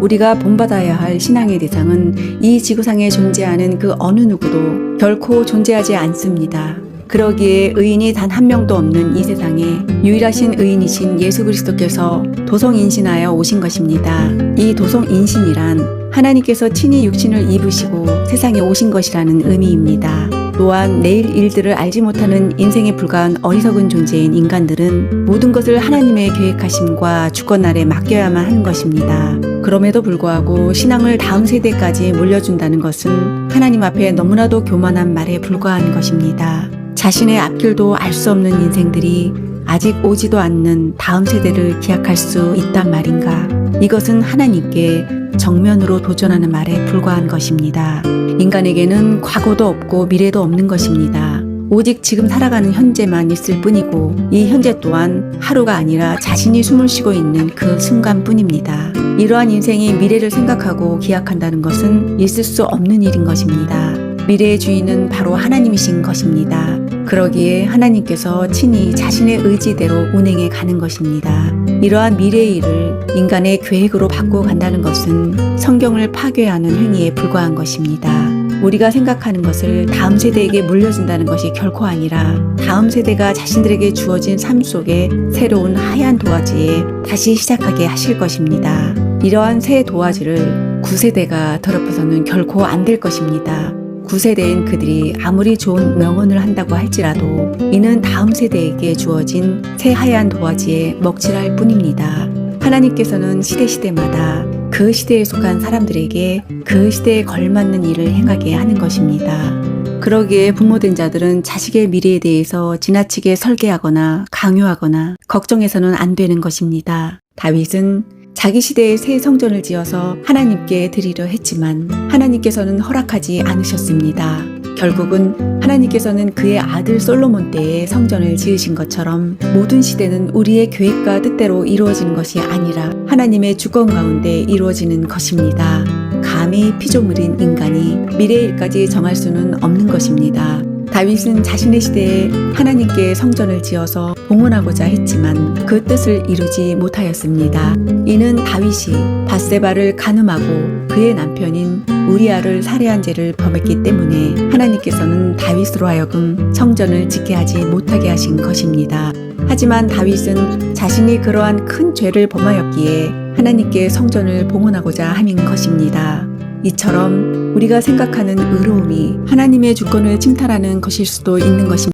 우리가 본받아야 할 신앙의 대상은 이 지구상에 존재하는 그 어느 누구도 결코 존재하지 않습니다. 그러기에 의인이 단 한 명도 없는 이 세상에 유일하신 의인이신 예수 그리스도께서 도성인신하여 오신 것입니다. 이 도성인신이란 하나님께서 친히 육신을 입으시고 세상에 오신 것이라는 의미입니다. 또한 내일 일들을 알지 못하는 인생에 불과한 어리석은 존재인 인간들은 모든 것을 하나님의 계획하심과 주권 아래 맡겨야만 하는 것입니다. 그럼에도 불구하고 신앙을 다음 세대까지 물려준다는 것은 하나님 앞에 너무나도 교만한 말에 불과한 것입니다. 자신의 앞길도 알 수 없는 인생들이 아직 오지도 않는 다음 세대를 기약할 수 있단 말인가? 이것은 하나님께 정면으로 도전하는 말에 불과한 것입니다. 인간에게는 과거도 없고 미래도 없는 것입니다. 오직 지금 살아가는 현재만 있을 뿐이고 이 현재 또한 하루가 아니라 자신이 숨을 쉬고 있는 그 순간뿐입니다. 이러한 인생이 미래를 생각하고 기약한다는 것은 있을 수 없는 일인 것입니다. 미래의 주인은 바로 하나님이신 것입니다. 그러기에 하나님께서 친히 자신의 의지대로 운행해 가는 것입니다. 이러한 미래의 일을 인간의 계획으로 바꾸어 간다는 것은 성경을 파괴하는 행위에 불과한 것입니다. 우리가 생각하는 것을 다음 세대에게 물려준다는 것이 결코 아니라 다음 세대가 자신들에게 주어진 삶 속에 새로운 하얀 도화지에 다시 시작하게 하실 것입니다. 이러한 새 도화지를 9세대가 더럽혀서는 결코 안 될 것입니다. 9세대인 그들이 아무리 좋은 명언을 한다고 할지라도 이는 다음 세대에게 주어진 새 하얀 도화지에 먹칠할 뿐입니다. 하나님께서는 시대시대마다 그 시대에 속한 사람들에게 그 시대에 걸맞는 일을 행하게 하는 것입니다. 그러기에 부모된 자들은 자식의 미래에 대해서 지나치게 설계하거나 강요하거나 걱정해서는 안 되는 것입니다. 다윗은 자기 시대에 새 성전을 지어서 하나님께 드리려 했지만 하나님께서는 허락하지 않으셨습니다. 결국은 하나님께서는 그의 아들 솔로몬 때에 성전을 지으신 것처럼 모든 시대는 우리의 계획과 뜻대로 이루어지는 것이 아니라 하나님의 주권 가운데 이루어지는 것입니다. 감히 피조물인 인간이 미래의 일까지 정할 수는 없는 것입니다. 다윗은 자신의 시대에 하나님께 성전을 지어서 봉헌하고자 했지만 그 뜻을 이루지 못하였습니다. 이는 다윗이 바세바를 간음하고 그의 남편인 우리아를 살해한 죄를 범했기 때문에 하나님께서는 다윗으로 하여금 성전을 짓게 하지 못하게 하신 것입니다. 하지만 다윗은 자신이 그러한 큰 죄를 범하였기에 하나님께 성전을 봉헌하고자 함인 것입니다. 이처럼 우리가 생각하는 의로움이 하나님의 주권을 침탈하는 것일 수도 있는 것입니다.